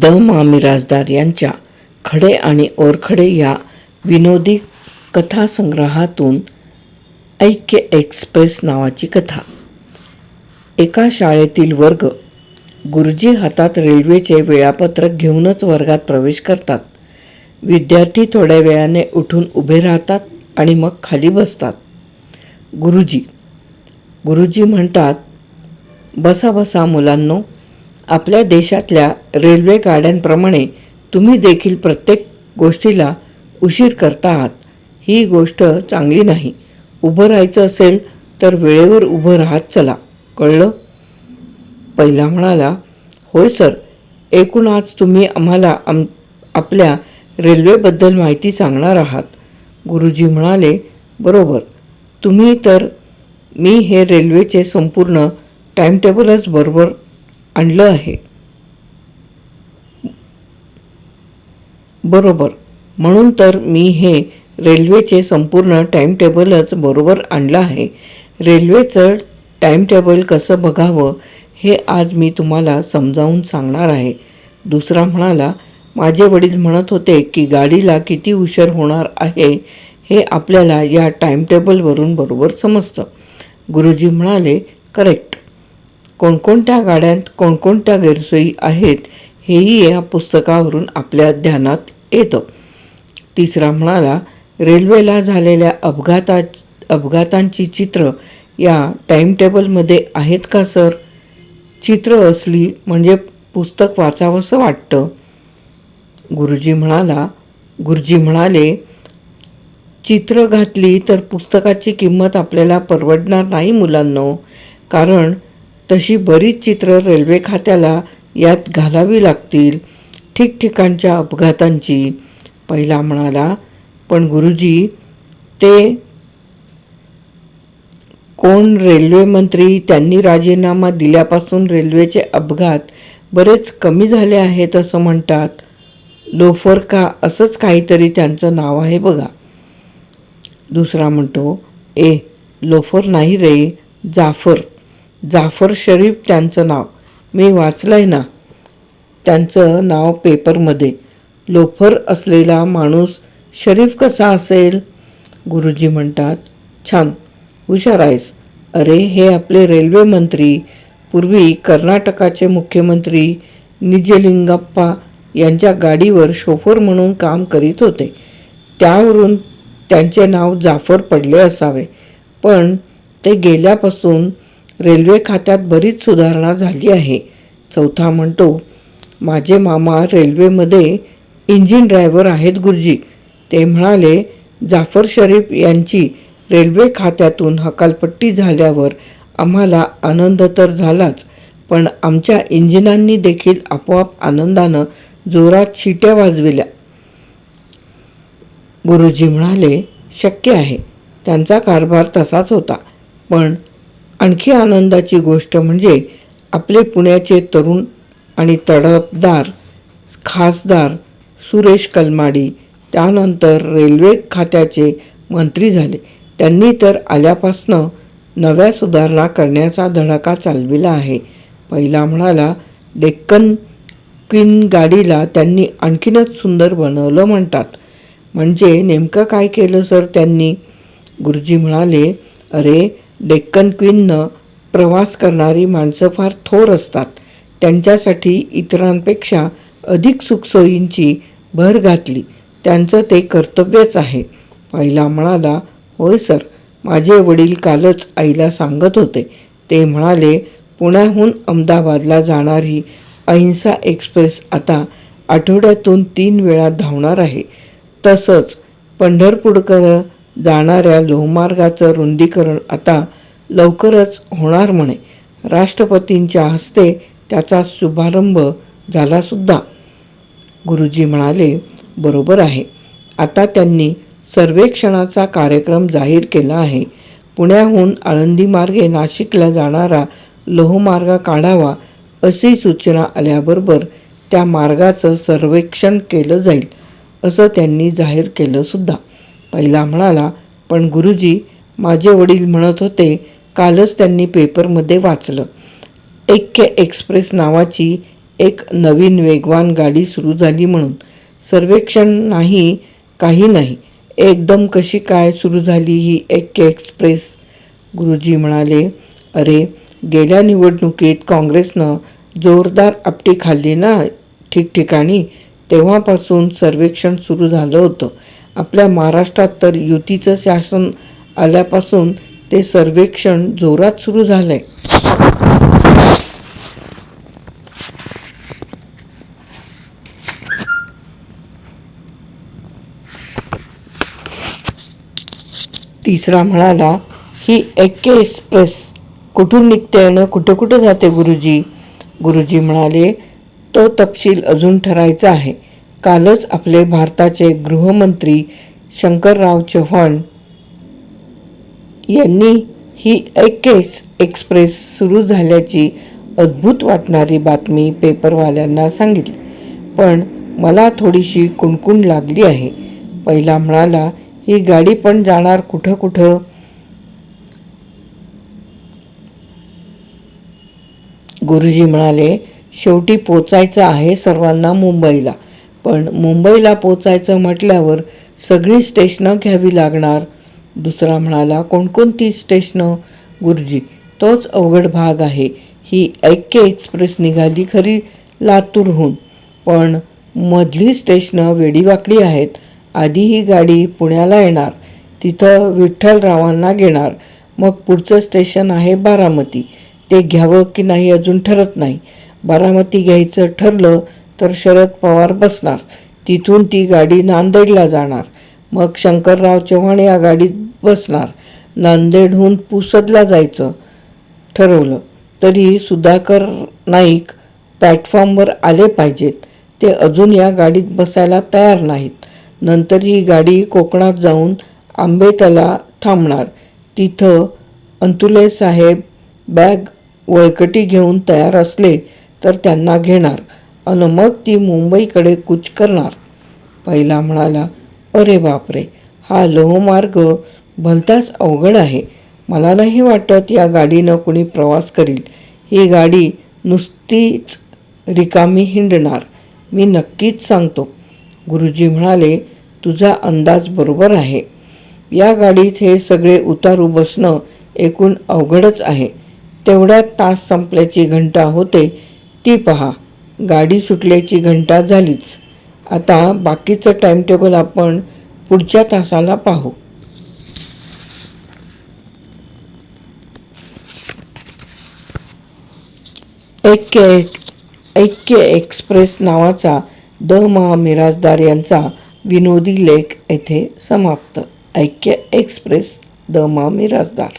The मा मिराजदार यांच्या खडे आणि ओरखडे या विनोदी कथासंग्रहातून ऐक्य एक्सप्रेस नावाची कथा. एका शाळेतील वर्ग गुरुजी हातात रेल्वेचे वेळापत्रक घेऊनच वर्गात प्रवेश करतात. विद्यार्थी थोड्या वेळाने उठून उभे राहतात आणि मग खाली बसतात. गुरुजी गुरुजी म्हणतात बसा बसा मुलांनो आपल्या देशातल्या रेल्वे गाड्यांप्रमाणे तुम्ही देखील प्रत्येक गोष्टीला उशीर करता आहात. ही गोष्ट चांगली नाही. उभं राहायचं असेल तर वेळेवर उभं राहत चला. कळलं? पहिला म्हणाला होय सर एकूण आज तुम्ही आम्हाला आम आपल्या रेल्वेबद्दल माहिती सांगणार आहात. गुरुजी म्हणाले बरोबर. तुम्ही तर मी हे रेल्वेचे संपूर्ण टाईमटेबलच बरोबर आणलं आहे. बरोबर. म्हणून तर मी हे रेल्वेचे संपूर्ण टाईमटेबलच बरोबर आणलं आहे. रेल्वेचं टाईमटेबल कसं बघावं हे आज मी तुम्हाला समजावून सांगणार आहे. दुसरा म्हणाला माझे वडील म्हणत होते की गाडीला किती उशीर होणार आहे हे आपल्याला या टाईमटेबलवरून बरोबर समजतं. गुरुजी म्हणाले करेक्ट कोणकोणत्या गाड्यांत कोणकोणत्या गैरसोयी आहेत हेही या पुस्तकावरून आपल्या ध्यानात येतं. तिसरा म्हणाला रेल्वेला झालेल्या अपघाता अपघातांची चित्र या टाईमटेबलमध्ये आहेत का सर? चित्र असली म्हणजे पुस्तक वाचावंसं वाटतं. गुरुजी म्हणाला गुरुजी म्हणाले चित्र घातली तर पुस्तकाची किंमत आपल्याला परवडणार नाही मुलांनो कारण तशी बरीच चित्र रेल्वे खात्याला यात घालावी लागतील. ठिकठिकाणच्या अपघातांची. पहिला म्हणाला पण गुरुजी ते कोण रेल्वे मंत्री? त्यांनी राजीनामा दिल्यापासून रेल्वेचे अपघात बरेच कमी झाले आहेत असं म्हणतात. लोफर का? असंच काहीतरी त्यांचं नाव आहे बघा. दुसरा म्हणतो ए लोफर नाही रे जाफर. जाफर शरीफ त्यांचं नाव. मी वाचलं आहे ना? त्यांचं नाव पेपरमध्ये. लोफर असलेला माणूस शरीफ कसा असेल? गुरुजी म्हणतात छान. हुशार आहेस. अरे हे आपले रेल्वे मंत्री पूर्वी कर्नाटकाचे मुख्यमंत्री निजलिंगप्पा यांच्या गाडीवर शोफर म्हणून काम करीत होते. त्यावरून त्यांचे नाव जाफर पडले असावे. पण ते गेल्यापासून रेल्वे खात्यात बरीच सुधारणा झाली आहे. चौथा म्हणतो माझे मामा रेल्वेमध्ये इंजिन ड्रायव्हर आहेत गुरुजी. ते म्हणाले जाफर शरीफ यांची रेल्वे खात्यातून हकालपट्टी झाल्यावर आम्हाला आनंद तर झालाच पण आमच्या इंजिनांनी देखील आपोआप आनंदानं जोरात शिट्या वाजविल्या. गुरुजी म्हणाले शक्य आहे. त्यांचा कारभार तसाच होता. पण आणखी आनंदाची गोष्ट म्हणजे आपले पुण्याचे तरुण आणि तडपदार खासदार सुरेश कलमाडी त्यानंतर रेल्वे खात्याचे मंत्री झाले. त्यांनी तर आल्यापासनं नव्या सुधारणा करण्याचा धडाका चालविला आहे. पहिला म्हणाला डेक्कन क्वीन गाडीला त्यांनी आणखीनच सुंदर बनवलं म्हणतात. म्हणजे नेमकं काय केलं सर? त्यांनी गुरुजी म्हणाले अरे डेक्कन क्वीननं प्रवास करणारी माणसं फार थोर असतात. त्यांच्यासाठी इतरांपेक्षा अधिक सुखसोयींची भर घातली. त्यांचं ते कर्तव्यच आहे. पहिला म्हणाला होय सर माझे वडील कालच आईला सांगत होते. ते म्हणाले पुण्याहून अहमदाबादला जाणारी अहिंसा एक्सप्रेस आता आठवड्यातून तीन वेळा धावणार आहे. तसंच पंढरपूरकर जाणाऱ्या लोहमार्गाचं रुंदीकरण आता लवकरच होणार म्हणे. राष्ट्रपतींच्या हस्ते त्याचा शुभारंभ झालासुद्धा. गुरुजी म्हणाले बरोबर आहे. आता त्यांनी सर्वेक्षणाचा कार्यक्रम जाहीर केला आहे. पुण्याहून आळंदी मार्गे नाशिकला जाणारा लोहमार्ग काढावा अशी सूचना आल्याबरोबर त्या मार्गाचं सर्वेक्षण केलं जाईल असं त्यांनी जाहीर केलंसुद्धा. पहिला म्हणाला पण गुरुजी माझे वडील म्हणत होते कालच त्यांनी पेपरमध्ये वाचलं. ऐक्य एक्सप्रेस नावाची एक नवीन वेगवान गाडी सुरू झाली म्हणून. सर्वेक्षण नाही काही नाही. एकदम कशी काय सुरू झाली ही ऐक्य एक्सप्रेस? गुरुजी म्हणाले अरे गेल्या निवडणुकीत काँग्रेसनं जोरदार आपटी खाल्ली ना ठिकठिकाणी. तेव्हापासून सर्वेक्षण सुरू झालं होतं. आपल्या महाराष्ट्रात तर युतीचं शासन आल्यापासून ते सर्वेक्षण जोरात सुरू झालंय. तिसरा म्हणाला ही एक्के एक्सप्रेस कुठून निघते आणि कुठे कुठे जाते गुरुजी? गुरुजी म्हणाले तो तपशील अजून ठरायचा आहे. कालच आपले भारताचे गृहमंत्री शंकरराव चव्हाण यांनी ही एक्केस एक्सप्रेस सुरू झाल्याची अद्भुत वाटणारी बातमी पेपरवाल्यांना सांगितली. पण मला थोडीशी कुणकुण लागली आहे. पहिला म्हणाला ही गाडी पण जाणार कुठं कुठं? गुरुजी म्हणाले शेवटी पोचायचं आहे सर्वांना मुंबईला. पण मुंबईला पोचायचं म्हटल्यावर सगळी स्टेशनं घ्यावी लागणार. दुसरा म्हणाला कोणकोणती स्टेशनं? गुरुजी तोच अवघड भाग आहे. ही ऐक्य एक्सप्रेस निघाली खरी लातूरहून. पण मधली स्टेशनं वेडीवाकडी आहेत. आधी ही गाडी पुण्याला येणार. तिथं विठ्ठलरावांना घेणार. मग पुढचं स्टेशन आहे बारामती. ते घ्यावं की नाही अजून ठरत नाही. बारामती घ्यायचं ठरलं तर शरद पवार बसणार. तिथून ती गाडी नांदेडला जाणार. मग शंकरराव चव्हाण या गाडीत बसणार. नांदेडहून पुसदला जायचं ठरवलं. तरी सुधाकर नाईक प्लॅटफॉर्मवर आले पाहिजेत. ते अजून या गाडीत बसायला तयार नाहीत. नंतर ही गाडी कोकणात जाऊन आंबेतला थांबणार. तिथं अंतुले साहेब बॅग वळकटी घेऊन तयार असले तर त्यांना घेणार. अन मग ती मुंबईकडे कूच करणार. पहिला म्हणाला अरे बापरे हा लोहमार्ग भलताच अवघड आहे. मला नाही वाटत या गाडीनं कुणी प्रवास करील. ही गाडी नुसतीच रिकामी हिंडणार. मी नक्कीच सांगतो. गुरुजी म्हणाले तुझा अंदाज बरोबर आहे. या गाडीत हे सगळे उतारू बसणं एकूण अवघडच आहे. तेवढ्यात तास संपल्याची घंटा होते. ती पहा गाडी सुटल्याची घंटा झालीच. आता बाकीचं टाईमटेबल आपण पुढच्या तासाला पाहू. ऐक्य ऐक्य एक्सप्रेस नावाचा द महा मिराजदार यांचा विनोदी लेख येथे समाप्त. ऐक्य एक्सप्रेस द मा मिराजदार